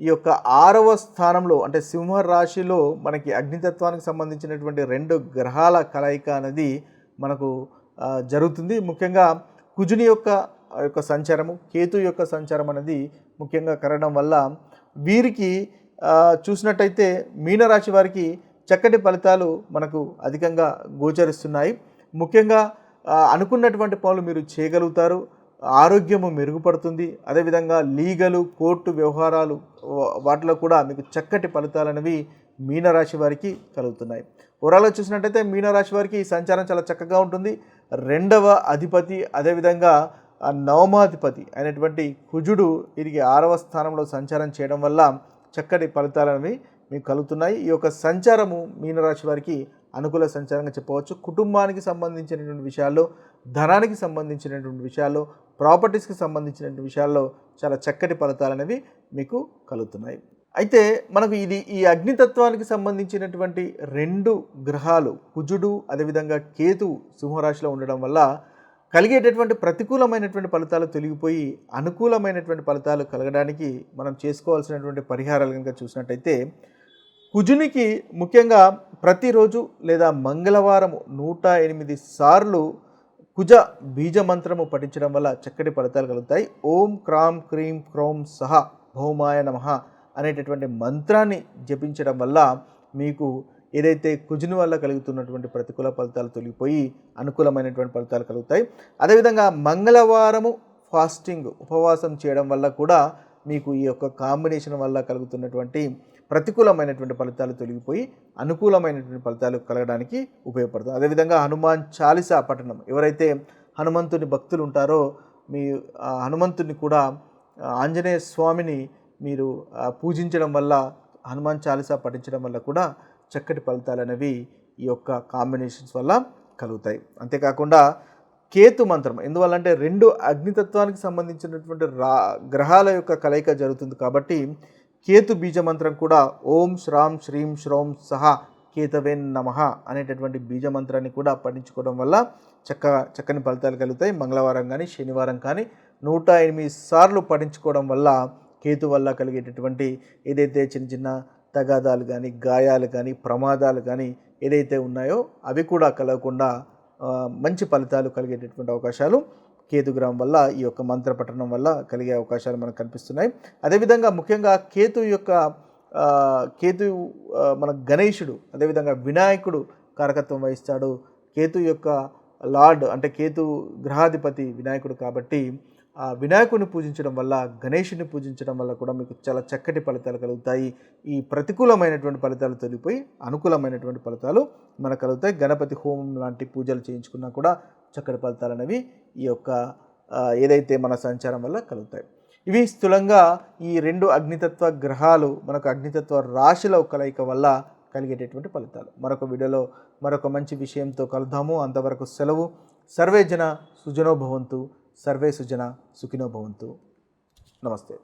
ఈ యొక్క ఆరవ స్థానంలో అంటే సింహ రాశిలో మనకి అగ్నితత్వానికి సంబంధించినటువంటి రెండు గ్రహాల కలయిక అనేది మనకు జరుగుతుంది. ముఖ్యంగా కుజుని యొక్క యొక్క సంచారము కేతు యొక్క సంచారం అనేది ముఖ్యంగా కరగడం వల్ల వీరికి చూసినట్టయితే మీనరాశి వారికి చక్కటి ఫలితాలు మనకు అధికంగా గోచరిస్తున్నాయి. ముఖ్యంగా అనుకున్నటువంటి పనులు మీరు చేయగలుగుతారు. ఆరోగ్యము మెరుగుపడుతుంది. అదేవిధంగా లీగలు కోర్టు వ్యవహారాలు వాటిలో కూడా మీకు చక్కటి ఫలితాలు అనేవి మీనరాశి వారికి కలుగుతున్నాయి. ఓవరాల్గా చూసినట్టయితే మీనరాశి వారికి ఈ సంచారం చాలా చక్కగా ఉంటుంది. రెండవ అధిపతి అదేవిధంగా నవమాధిపతి అయినటువంటి కుజుడు వీరికి ఆరవ స్థానంలో సంచారం చేయడం వల్ల చక్కటి ఫలితాలు అనేవి మీకు కలుగుతున్నాయి. ఈ యొక్క సంచారము మీనరాశి వారికి అనుకూల సంచారంగా చెప్పవచ్చు. కుటుంబానికి సంబంధించినటువంటి విషయాల్లో ధనానికి సంబంధించినటువంటి విషయాల్లో ప్రాపర్టీస్కి సంబంధించినటువంటి విషయాల్లో చాలా చక్కటి ఫలితాలు అనేవి మీకు కలుగుతున్నాయి. అయితే మనకు ఇది ఈ అగ్నితత్వానికి సంబంధించినటువంటి రెండు గ్రహాలు కుజుడు అదేవిధంగా కేతు సింహరాశిలో ఉండడం వల్ల కలిగేటటువంటి ప్రతికూలమైనటువంటి ఫలితాలు తొలగిపోయి అనుకూలమైనటువంటి ఫలితాలు కలగడానికి మనం చేసుకోవాల్సినటువంటి పరిహారాలు కనుక చూసినట్టయితే కుజునికి ముఖ్యంగా ప్రతిరోజు లేదా మంగళవారం నూట ఎనిమిది సార్లు కుజ బీజ మంత్రము పఠించడం వల్ల చక్కటి ఫలితాలు కలుగుతాయి. ఓం క్రాం క్రీం క్రోం సహ భౌమాయ నమః అనేటటువంటి మంత్రాన్ని జపించడం వల్ల మీకు ఏదైతే కుజుని వల్ల కలుగుతున్నటువంటి ప్రతికూల ఫలితాలు తొలగిపోయి అనుకూలమైనటువంటి ఫలితాలు కలుగుతాయి. అదేవిధంగా మంగళవారము ఫాస్టింగ్ ఉపవాసం చేయడం వల్ల కూడా మీకు ఈ యొక్క కాంబినేషన్ వల్ల కలుగుతున్నటువంటి ప్రతికూలమైనటువంటి ఫలితాలు తొలగిపోయి అనుకూలమైనటువంటి ఫలితాలు కలగడానికి ఉపయోగపడుతుంది. అదేవిధంగా హనుమాన్ చాలీసా పఠనం ఎవరైతే హనుమంతుని భక్తులు ఉంటారో మీ హనుమంతుని కూడా ఆంజనేయ స్వామిని మీరు పూజించడం వల్ల హనుమాన్ చాలీసా పఠించడం వల్ల కూడా చక్కటి ఫలితాలు అనేవి ఈ యొక్క కాంబినేషన్స్ వల్ల కలుగుతాయి. అంతేకాకుండా కేతు మంత్రం ఎందువల్లంటే రెండు అగ్నితత్వానికి సంబంధించినటువంటి రా గ్రహాల యొక్క కలయిక జరుగుతుంది కాబట్టి కేతు బీజ మంత్రం కూడా ఓం శ్రాం శ్రీం శ్రోం సహా కేతవేన్ నమః అనేటటువంటి బీజ మంత్రాన్ని కూడా పఠించుకోవడం వల్ల చక్కగా చక్కని ఫలితాలు కలుగుతాయి. మంగళవారం కానీ శనివారం కానీ నూట ఎనిమిది సార్లు పఠించుకోవడం వల్ల కేతు వల్ల కలిగేటటువంటి ఏదైతే చిన్న చిన్న తగాదాలు కానీ గాయాలు కానీ ప్రమాదాలు కానీ ఏదైతే ఉన్నాయో అవి కూడా కలగకుండా మంచి ఫలితాలు కలిగేటటువంటి అవకాశాలు కేతుగ్రహం వల్ల ఈ యొక్క మంత్ర పఠనం వల్ల కలిగే అవకాశాలు మనకు కనిపిస్తున్నాయి. అదేవిధంగా ముఖ్యంగా కేతు యొక్క కేతు మన గణేశుడు అదేవిధంగా వినాయకుడు కారకత్వం వహిస్తాడు. కేతు యొక్క లార్డ్ అంటే కేతు గ్రహాధిపతి వినాయకుడు కాబట్టి ఆ వినాయకుడిని పూజించడం వల్ల గణేషుని పూజించడం వల్ల కూడా మీకు చాలా చక్కటి ఫలితాలు కలుగుతాయి. ఈ ప్రతికూలమైనటువంటి ఫలితాలు తొలిపోయి అనుకూలమైనటువంటి ఫలితాలు మనకు కలుగుతాయి. గణపతి హోమం లాంటి పూజలు చేయించుకున్నా కూడా చక్కటి ఫలితాలు అనేవి ఈ యొక్క ఏదైతే మన సంచారం వల్ల కలుగుతాయి. ఇవి స్థూలంగా ఈ రెండు అగ్నితత్వ గ్రహాలు మనకు అగ్నితత్వ రాశుల కలయిక వల్ల కలిగేటటువంటి ఫలితాలు. మరొక వీడియోలో మరొక మంచి విషయంతో కలుద్దాము. అంతవరకు సెలవు. సర్వే జన సుజనో భవంతు. సర్వే సుజన సుఖినో భవంతు. నమస్తే.